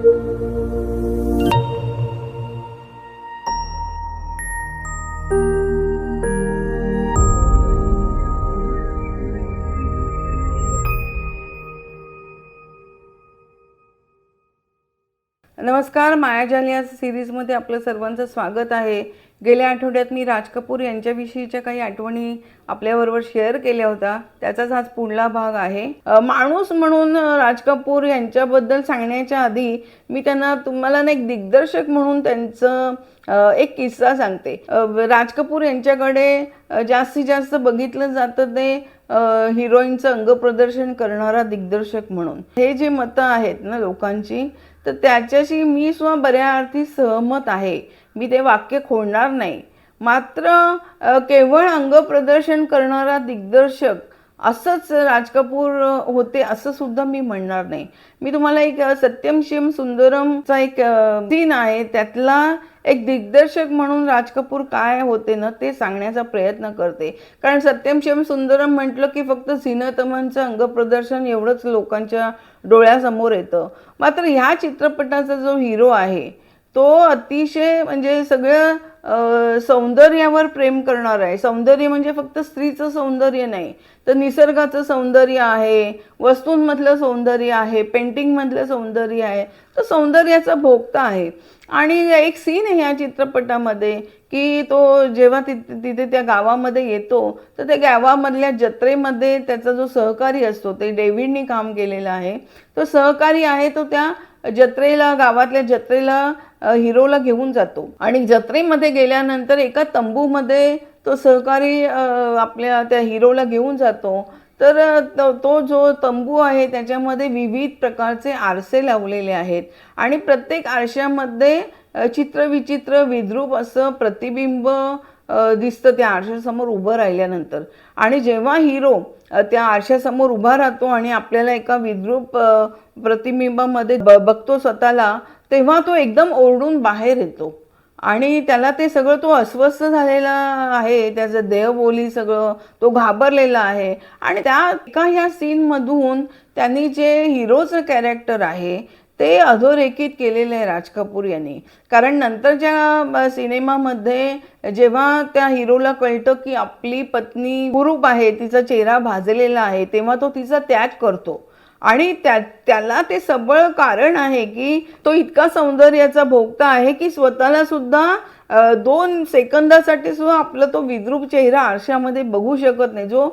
thank you नमस्कार मायाजाल या सिरीजमध्ये आपलं सर्वांचं स्वागत आहे. गेल्या आठवड्यात मी राज कपूर यांच्याविषयीच्या काही आठवणी आपल्याबरोबर शेअर केल्या होत्या. त्याचाच आज पुढला भाग आहे. माणूस म्हणून राज कपूर यांच्याबद्दल सांगण्याच्या आधी मी त्यांना तुम्हाला ना एक दिग्दर्शक म्हणून त्यांचं एक किस्सा सांगते. राज कपूर यांच्याकडे जास्तीत जास्त बघितलं जातं ते हिरोईनचं हिरोईनचं अंगप्रदर्शन करणारा दिग्दर्शक म्हणून. हे जे मतं आहेत ना लोकांची तर त्याच्याशी मी सुद्धा बऱ्या अर्थी सहमत आहे. मी ते वाक्य खोडणार नाही. मात्र केवळ अंगप्रदर्शन करणारा दिग्दर्शक असंच राज कपूर होते असं सुद्धा मी म्हणणार नाही. मी तुम्हाला एक सत्यम शिम सुंदरमचा एक सीन आहे. त्यातला एक दिग्दर्शक म्हणून राज कपूर काय होते ना ते सांगण्याचा प्रयत्न करते. कारण सत्यम शिवम सुंदरम म्हटलं की फक्त सिनतमनचं अंगप्रदर्शन एवढंच लोकांच्या डोळ्यासमोर येतं. मात्र ह्या चित्रपटाचा जो हिरो आहे तो अतिशय म्हणजे सगळं सौंदर्यावर प्रेम करणार आहे. सौंदर्य म्हणजे फक्त स्त्रीचं सौंदर्य नाही तर निसर्गाचं सौंदर्य आहे वस्तूंमधलं सौंदर्य आहे पेंटिंगमधलं सौंदर्य आहे तर सौंदर्याचा भोगता आहे. आणि एक सीन आहे या चित्रपटामध्ये की तो जेव्हा तिथे तिथे त्या गावामध्ये येतो तर त्या गावामधल्या जत्रेमध्ये त्याचा जो सहकारी असतो ते डेव्हिडनी काम केलेलं आहे. तो सहकारी आहे तो त्या जत्रेला गावातल्या जत्रेला हिरोला घेऊन जातो. आणि जत्रेमध्ये गेल्यानंतर एका तंबूमध्ये तो सहकारी आपल्या त्या हिरोला घेऊन जातो. तर तो जो तंबू आहे त्याच्यामध्ये विविध प्रकारचे आरसे लावलेले आहेत. आणि प्रत्येक आरशामध्ये चित्रविचित्र विद्रूप असं प्रतिबिंब दिसतं त्या आरशासमोर उभं राहिल्यानंतर. आणि जेव्हा हिरो त्या आरशासमोर उभा राहतो आणि आपल्याला एका विद्रूप प्रतिबिंबामध्ये ब बघतो स्वतःला तेव्हा तो एकदम ओरडून बाहेर येतो. आणि त्याला ते सगळं तो अस्वस्थ झालेला आहे त्याचं देहबोली सगळं तो घाबरलेला आहे. आणि त्या एका ह्या सीनमधून त्यांनी जे हिरोचं कॅरेक्टर आहे ते अधोरेखित केलेलं आहे राज कपूर यांनी. कारण नंतरच्या सिनेमामध्ये जेव्हा त्या हिरोला कळतं की आपली पत्नी कुरूप आहे तिचा चेहरा भाजलेला आहे तेव्हा तो तिचा त्याग करतो. आणि त्या त्याला ते सबळ कारण आहे की तो इतका सौंदर्याचा भोगता आहे की स्वतःला सुद्धा दोन सेकंदासाठी सुद्धा आपला तो विद्रूप चेहरा आरशामध्ये बघू शकत नाही. जो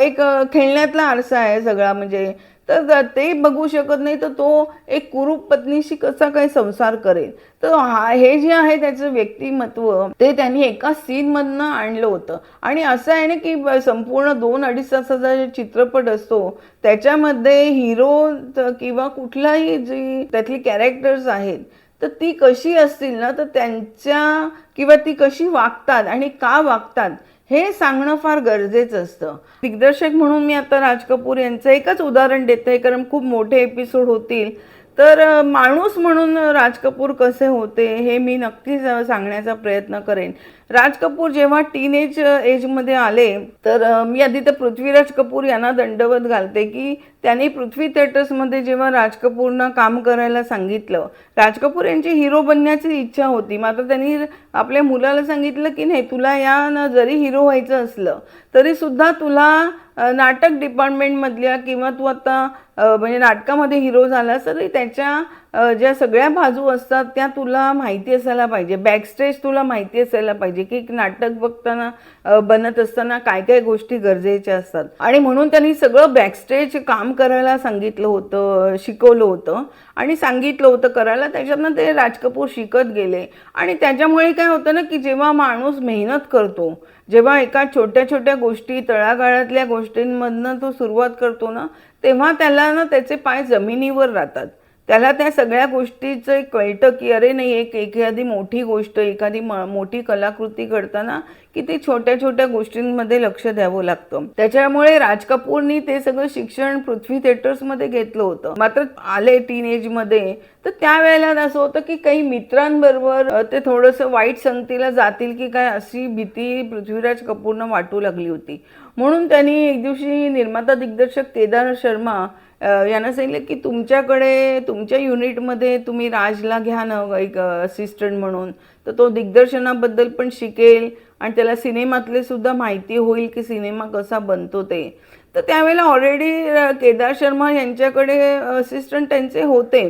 एक खेळण्यातला आरसा आहे सगळा म्हणजे तर ते बघू शकत नाही तर तो एक कुरूप पत्नीशी कसा काय संसार करेल? तर हा हे जे आहे त्याचं व्यक्तिमत्व ते त्यांनी एका सीनमधनं आणलं होतं. आणि असं आहे ना की संपूर्ण दोन अडीच तासाचा जे चित्रपट असतो त्याच्यामध्ये हिरो किंवा कुठलाही जी त्यातली कॅरेक्टर्स आहेत तर ती कशी असतील ना तर त्यांच्या किंवा ती कशी वागतात आणि का वागतात हे सांगणं फार गरजेचं असतं. दिग्दर्शक म्हणून मी आता राज कपूर यांचं एकच उदाहरण देते कारण खूप मोठे एपिसोड होतील. तर माणूस म्हणून राज कपूर कसे होते हे मी नक्कीच सांगण्याचा प्रयत्न करेन. राज कपूर जेव्हा टीन एज एजमध्ये आले तर मी आधी तर पृथ्वीराज कपूर यांना दंडवत घालते की त्यांनी पृथ्वी थिएटर्समध्ये जेव्हा राज कपूरना काम करायला सांगितलं राज कपूर यांची हिरो बनण्याची इच्छा होती. मात्र त्यांनी आपल्या मुलाला सांगितलं की नाही तुला या ना जरी हिरो व्हायचं असलं तरी सुद्धा तुला नाटक डिपार्टमेंटमधल्या किंवा तू आता म्हणजे नाटकामध्ये हिरो झालास तरी त्याच्या ज्या सगळ्या बाजू असतात त्या तुला माहिती असायला पाहिजे. बॅकस्टेज तुला माहिती असायला पाहिजे. की एक नाटक बघताना बनत असताना काय काय गोष्टी गरजेच्या असतात. आणि म्हणून त्यांनी सगळं बॅकस्टेज काम करायला सांगितलं होतं शिकवलं होतं. आणि सांगितलं होतं करायला त्याच्यातनं ते राज कपूर शिकत गेले. आणि त्याच्यामुळे काय होतं ना की जेव्हा माणूस मेहनत करतो जेव्हा एका छोट्या छोट्या गोष्टी तळागाळातल्या गोष्टींमधनं तो सुरुवात करतो ना तेव्हा त्याला ना त्याचे पाय जमिनीवर राहतात. त्याला त्या सगळ्या गोष्टीचं एक कळतं की अरे नाही एक एखादी मोठी गोष्ट एखादी मोठी कलाकृती घडताना की ते छोट्या छोट्या गोष्टींमध्ये लक्ष द्यावं लागतं. त्याच्यामुळे राज कपूरनी ते सगळं शिक्षण पृथ्वी थिएटर्समध्ये घेतलं होतं. मात्र आले टीन एजमध्ये तर त्यावेळेला असं होतं की काही मित्रांबरोबर ते थोडंसं वाईट संगतीला जातील की काय अशी भीती पृथ्वीराज कपूरनं वाटू लागली होती. म्हणून त्यांनी एक दिवशी निर्माता दिग्दर्शक केदार शर्मा यांना सांगितलं की तुमच्याकडे तुमच्या युनिटमध्ये तुम्ही राजला घ्या ना एक असिस्टंट म्हणून. तर तो दिग्दर्शनाबद्दल पण शिकेल आणि त्याला सिनेमातले सुद्धा माहिती होईल की सिनेमा कसा बनतो ते. तर त्यावेळेला ऑलरेडी केदार शर्मा यांच्याकडे असिस्टंट त्यांचे होते.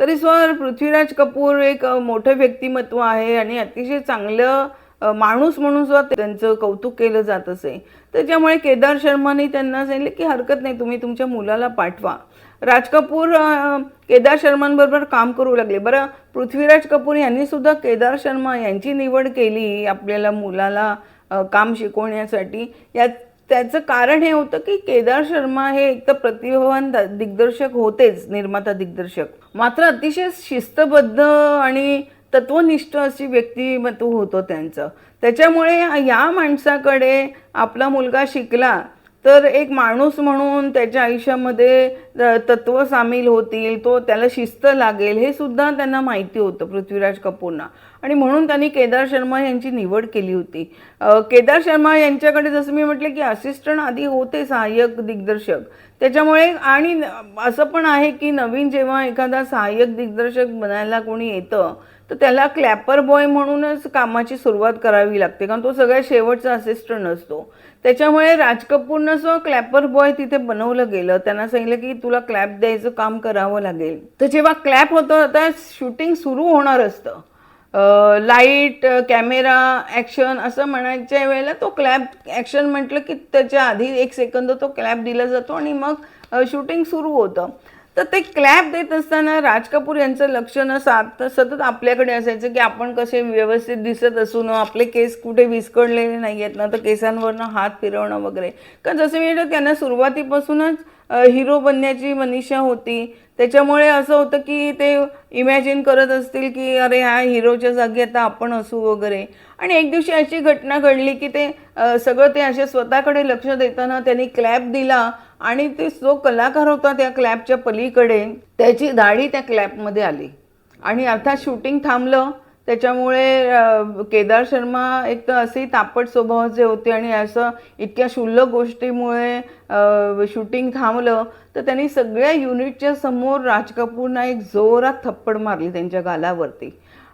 तरी स्वर पृथ्वीराज कपूर एक मोठं व्यक्तिमत्व आहे आणि अतिशय चांगलं माणूस म्हणून सुद्धा त्यांचं कौतुक केलं जात असे. त्याच्यामुळे केदार शर्माने त्यांना सांगितलं की हरकत नाही तुम्ही तुमच्या मुलाला पाठवा. राज कपूर केदार शर्मांबरोबर काम करू लागले. बरं पृथ्वीराज कपूर यांनी सुद्धा केदार शर्मा यांची निवड केली आपल्याला मुलाला काम शिकवण्यासाठी. या त्याचं कारण हे होतं की केदार शर्मा हे एक तर प्रतिभावान दिग्दर्शक होतेच निर्माता दिग्दर्शक. मात्र अतिशय शिस्तबद्ध आणि तत्वनिष्ठ अशी व्यक्तिमत्व होतं त्यांचं. त्याच्यामुळे या माणसाकडे आपला मुलगा शिकला तर एक माणूस म्हणून त्याच्या आयुष्यामध्ये तत्व सामील होतील तो त्याला शिस्त लागेल हे सुद्धा त्यांना माहिती होतं पृथ्वीराज कपूरना. आणि म्हणून त्यांनी केदार शर्मा यांची निवड केली होती. केदार शर्मा यांच्याकडे जसं मी म्हटलं की असिस्टंट आधी होते सहाय्यक दिग्दर्शक. त्याच्यामुळे आणि असं पण आहे की नवीन जेव्हा एखादा सहाय्यक दिग्दर्शक बनायला कोणी येतं तर त्याला क्लॅपर बॉय म्हणूनच कामाची सुरुवात करावी लागते. कारण तो सगळ्या शेवटचा असिस्टंट असतो. त्याच्यामुळे राज कपूरनं सो क्लॅपर बॉय तिथे बनवलं गेलं. त्यांना सांगितलं की तुला क्लॅप द्यायचं काम करावं लागेल. तर जेव्हा क्लॅप होतं आता शूटिंग सुरू होणार असतं. लाइट कॅमेरा ॲक्शन असं म्हणायच्या वेळेला तो क्लॅप ॲक्शन म्हटलं की त्याच्या आधी एक सेकंद तो क्लॅप दिला जातो आणि मग शूटिंग सुरू होतं. तर ते क्लॅप देत असताना राज कपूर यांचं लक्ष न सात सतत आपल्याकडे असायचं की आपण कसे व्यवस्थित दिसत असू न आपले केस कुठे विस्कळलेले नाही आहेत ना तर केसांवरनं हात फिरवणं वगैरे. कारण जसं मी त्यांना सुरुवातीपासूनच हिरो बनण्याची मनीषा होती. त्याच्यामुळे असं होतं की ते इमॅजिन करत असतील की अरे ह्या हिरोच्या जागी आता आपण असू वगैरे. आणि एक दिवशी अशी घटना घडली की ते सगळं ते असे स्वतःकडे लक्ष देताना त्यांनी क्लॅप दिला आणि ते जो कलाकार होता त्या क्लॅपच्या पलीकडे त्याची दाढी त्या क्लॅपमध्ये आली. आणि अर्थात शूटिंग थांबलं. त्याच्यामुळे केदार शर्मा एक तर असे तापट स्वभावाचे होते आणि असं इतक्या क्षुल्लक गोष्टीमुळे शूटिंग थांबलं तर त्यांनी सगळ्या युनिटच्या समोर राज कपूरना एक जोरात थप्पड मारली त्यांच्या गालावरती.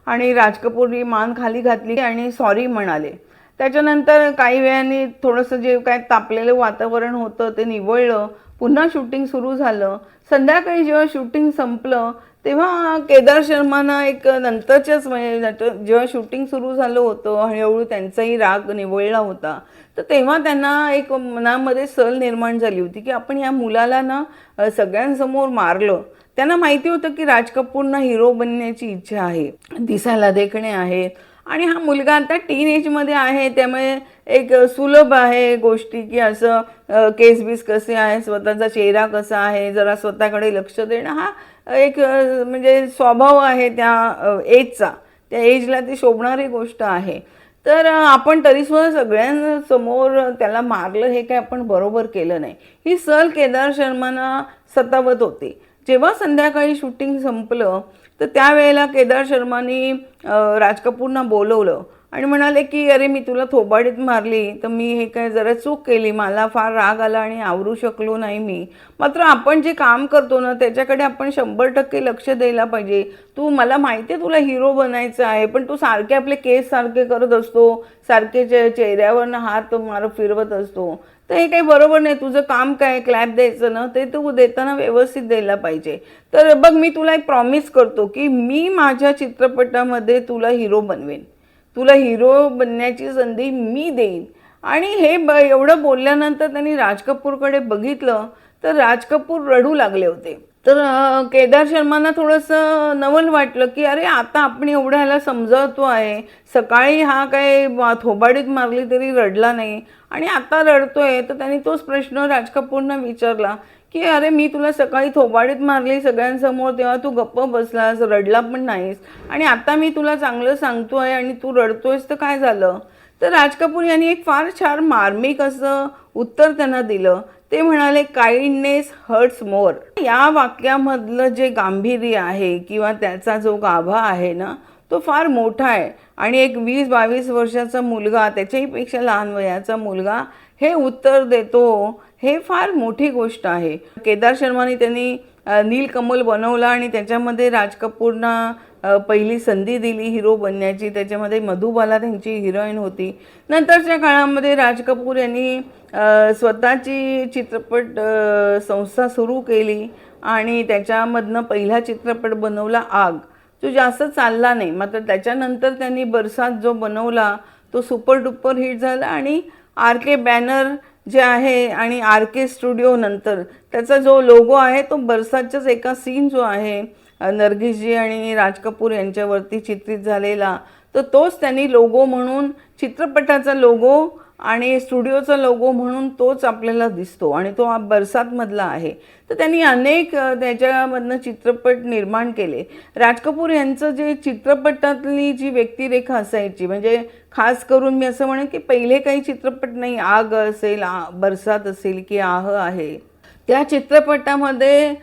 आणि राज कपूरनी मान खाली घातली आणि सॉरी म्हणाले. त्याच्यानंतर काही वेळाने थोडंसं जे काय तापलेलं वातावरण होतं ते निवळलं. पुन्हा शूटिंग सुरू झालं. संध्याकाळी जेव्हा शूटिंग संपलं तेव्हा केदार शर्मानं एक नंतरच्याच म्हणजे जेव्हा शूटिंग सुरू झालं होतं हळूहळू त्यांचाही राग निवळला होता तर तेव्हा त्यांना एक मनामध्ये सल निर्माण झाली होती की आपण या मुलाला ना सगळ्यांसमोर मारलं. त्यांना माहिती होतं की राज कपूरना हिरो बनण्याची इच्छा आहे दिसायला देखणे आहेत आणि हा मुलगा आता टीन एजमध्ये आहे त्यामुळे एक सुलभ आहे गोष्टी की असं केस बीस कसे आहे स्वतःचा चेहरा कसा आहे जरा स्वतःकडे लक्ष देणं हा एक म्हणजे स्वभाव आहे त्या एजचा. त्या एजला ती शोभणारी गोष्ट आहे. तर आपण तरीसुद्धा सगळ्यांसमोर त्याला मारलं हे काय आपण बरोबर केलं नाही. ही सल केदार शर्माना सतावत होती. जेव्हा संध्याकाळी शूटिंग संपलं तर त्यावेळेला केदार शर्मानी राज कपूरना बोलवलं. आणि म्हणाले की अरे मी तुला थोबाडीत मारली तर मी हे काय जरा चूक केली? मला फार राग आला आणि आवरू शकलो नाही मी. मात्र आपण जे काम करतो ना त्याच्याकडे आपण शंभर टक्के लक्ष द्यायला पाहिजे. तू मला माहिती आहे तुला हिरो बनायचं आहे पण तू सारखे आपले केस सारखे करत असतो. सारखे चे चेहऱ्यावरनं हात मार फिरवत असतो. तर हे काही बरोबर नाही. तुझं काम काय? क्लॅप द्यायचं ना? ते तू देताना व्यवस्थित द्यायला पाहिजे. तर बघ मी तुला एक प्रॉमिस करतो की मी माझ्या चित्रपटामध्ये तुला हिरो बनवेन. तुला हिरो बनण्याची संधी मी देईन. आणि हे ब एवढं बोलल्यानंतर त्यांनी राज कपूरकडे बघितलं तर राज कपूर रडू लागले होते. तर केदार शर्मांना थोडंसं नवल वाटलं की अरे आता आपण एवढं ह्याला समजावतो आहे. सकाळी हा काय थोबाडीत मारली तरी रडला नाही. आणि आता रडतोय तर त्यांनी तोच प्रश्न राज कपूरना विचारला. की अरे मी तुला सकाळी थोबाडीत मारली सगळ्यांसमोर तेव्हा तू गप्प बसलास रडला पण नाहीस. आणि आता मी तुला चांगलं सांगतोय आणि तू रडतोयस तर काय झालं? तर राज कपूर यांनी एक फार छान मार्मिक असं उत्तर त्यांना दिलं. ते म्हणाले काइंडनेस हर्ट्स मोर या वाक्यामधलं जे गांभीर्य आहे किंवा त्याचा जो गाभा आहे ना तो फार मोठा आहे. आणि एक वीस बावीस वर्षाचा मुलगा त्याच्याही पेक्षा लहान वयाचा मुलगा हे उत्तर देतो हे फार मोठी गोष्ट आहे. केदार शर्माने त्यांनी नीलकमल बनवला आणि त्याच्यामध्ये राज कपूरना पहिली संधी दिली हिरो बनण्याची. त्याच्यामध्ये मधुबाला त्यांची हिरोईन होती. नंतरच्या काळामध्ये राज कपूर यांनी स्वतःची चित्रपट संस्था सुरू केली आणि त्याच्यामधनं पहिला चित्रपट बनवला आग. जो जास्त चालला नाही. मात्र त्याच्यानंतर त्यांनी बरसात जो बनवला तो सुपर डुपर हिट झाला आणि आर के बॅनर जे आहे आणि आर के स्टुडिओ नंतर त्याचा जो लोगो आहे तो बरसातच्याच एका सीन जो आहे नरगिसजी आणि राज कपूर यांच्यावरती चित्रित झालेला तर तोच त्यांनी लोगो म्हणून चित्रपटाचा लोगो आणि स्टुडिओचा लोगो म्हणून तोच आपल्याला दिसतो आणि तो हा बरसातमधला आहे. तर त्यांनी अनेक त्याच्यामधनं चित्रपट निर्माण केले. राज कपूर यांचं जे चित्रपटातली जी व्यक्तिरेखा असायची म्हणजे खास करून मी असं म्हणेन की पहिले काही चित्रपट नाही आग असेल आ बरसात असेल की आह आहे. त्या चित्रपटामध्ये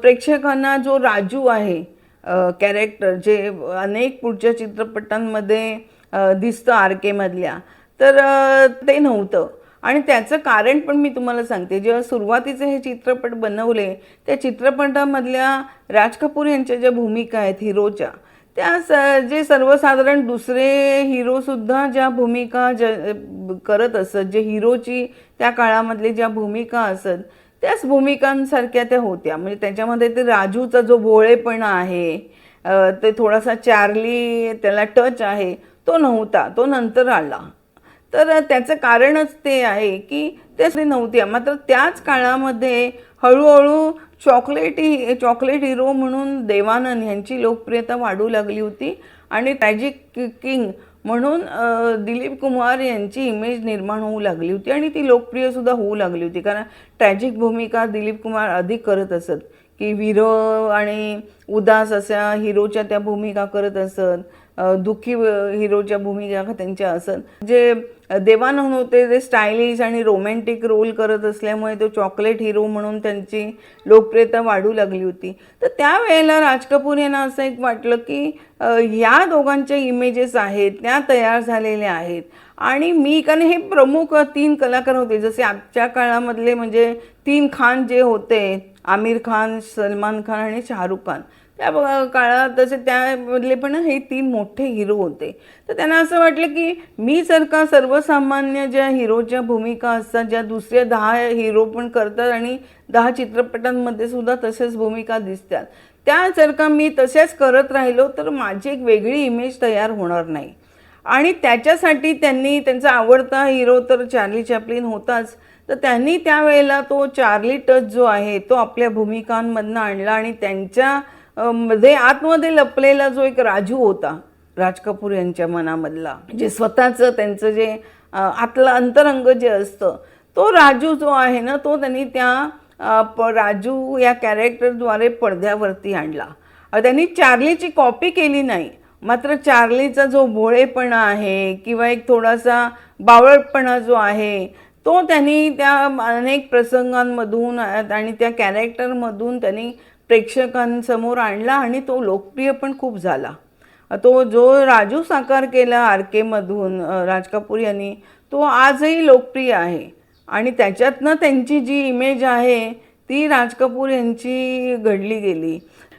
प्रेक्षकांना जो राजू आहे कॅरेक्टर जे अनेक पुढच्या चित्रपटांमध्ये दिसतं आर केमधल्या तर ते नव्हतं. आणि त्याचं कारण पण मी तुम्हाला सांगते. जेव्हा सुरुवातीचे हे चित्रपट बनवले त्या चित्रपटामधल्या राज कपूर यांच्या ज्या भूमिका आहेत हिरोच्या त्या स जे सर्वसाधारण दुसरे हिरोसुद्धा ज्या भूमिका ज करत असत जे हिरोची त्या काळामधली ज्या भूमिका असत त्याच भूमिकांसारख्या त्या होत्या. म्हणजे त्याच्यामध्ये ते राजूचा जो भोळेपणा आहे ते थोडासा चार्ली त्याला टच आहे तो नव्हता. तो नंतर आला. तर त्याचं कारणच ते आहे की ते नव्हत्या मात्र त्याच काळामध्ये हळूहळू चॉकलेट ही चॉकलेट हिरो म्हणून देवानंद यांची लोकप्रियता वाढू लागली होती आणि ट्रॅजिक किंग म्हणून दिलीप कुमार यांची इमेज निर्माण होऊ लागली होती आणि ती लोकप्रियसुद्धा होऊ लागली होती. कारण ट्रॅजिक भूमिका दिलीप कुमार अधिक करत असत की विरो आणि उदास अशा हिरोच्या त्या भूमिका करत असत दुःखी हिरोच्या भूमिका त्यांच्या असत. जे देवानंद होते ते स्टायलिश आणि रोमॅन्टिक रोल करत असल्यामुळे तो चॉकलेट हिरो म्हणून त्यांची लोकप्रियता वाढू लागली होती. तर त्यावेळेला राज कपूर यांना असं एक वाटलं की ह्या दोघांच्या इमेजेस आहेत त्या तयार झालेल्या आहेत. आणि मी कारण हे प्रमुख तीन कलाकार होते. जसे आजच्या काळामधले म्हणजे तीन खान जे होते आमिर खान सलमान खान आणि शाहरुख खान. त्या काळात तसे त्यामधले पण हे तीन मोठे हिरो होते. तर त्यांना असं वाटलं की मी जर का सर्वसामान्य ज्या हिरोच्या भूमिका असतात ज्या दुसऱ्या दहा हिरो पण करतात आणि दहा चित्रपटांमध्ये सुद्धा तसेच भूमिका दिसतात त्या जर का मी तसेच करत राहिलो तर माझी एक वेगळी इमेज तयार होणार नाही. आणि त्याच्यासाठी त्यांनी त्यांचा आवडता हिरो तर चार्ली चॅपलिन होताच तर त्यांनी त्यावेळेला तो चार्ली टच जो आहे तो आपल्या भूमिकांमधनं आणला आणि त्यांच्या जे आतमध्ये लपलेला जो एक राजू होता राज कपूर यांच्या मनामधला जे स्वतःचं त्यांचं जे आतलं अंतरंग जे असतं तो राजू जो आहे ना तो त्यांनी त्या राजू या कॅरेक्टरद्वारे पडद्यावरती आणला. त्यांनी चार्लीची कॉपी केली नाही मात्र चार्लीचा जो भोळेपणा आहे किंवा एक थोडासा बावळटपणा जो आहे तो त्यांनी त्या अनेक प्रसंगांमधून आणि त्या कॅरेक्टरमधून त्यांनी प्रेक्षकांसमोर आणला आणि तो लोकप्रिय पण खूप झाला. तो जो राजू साकार केला आर केमधून राज कपूर यांनी तो आजही लोकप्रिय आहे. आणि त्याच्यातनं त्यांची जी इमेज आहे ती राज कपूर यांची घडली गेली.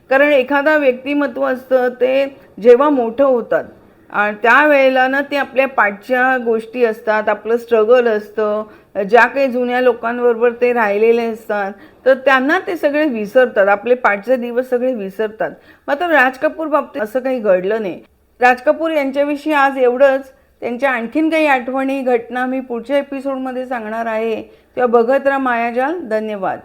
कारण एखादा व्यक्तिमत्व असतं ते जेव्हा मोठं होतात आणि त्यावेळेला ना ते आपल्या पाठच्या गोष्टी असतात आपलं स्ट्रगल असतं ज्या काही जुन्या लोकांबरोबर ते राहिलेले असतात तर त्यांना ते सगळे विसरतात. आपले पाठचे दिवस सगळे विसरतात. मात्र राज कपूर बाबतीत असं काही घडलं नाही. राज कपूर यांच्याविषयी आज एवढंच. त्यांच्या आणखीन काही आठवणी घटना मी पुढच्या एपिसोडमध्ये सांगणार आहे. तेव्हा बघत राहा मायाजाल. धन्यवाद.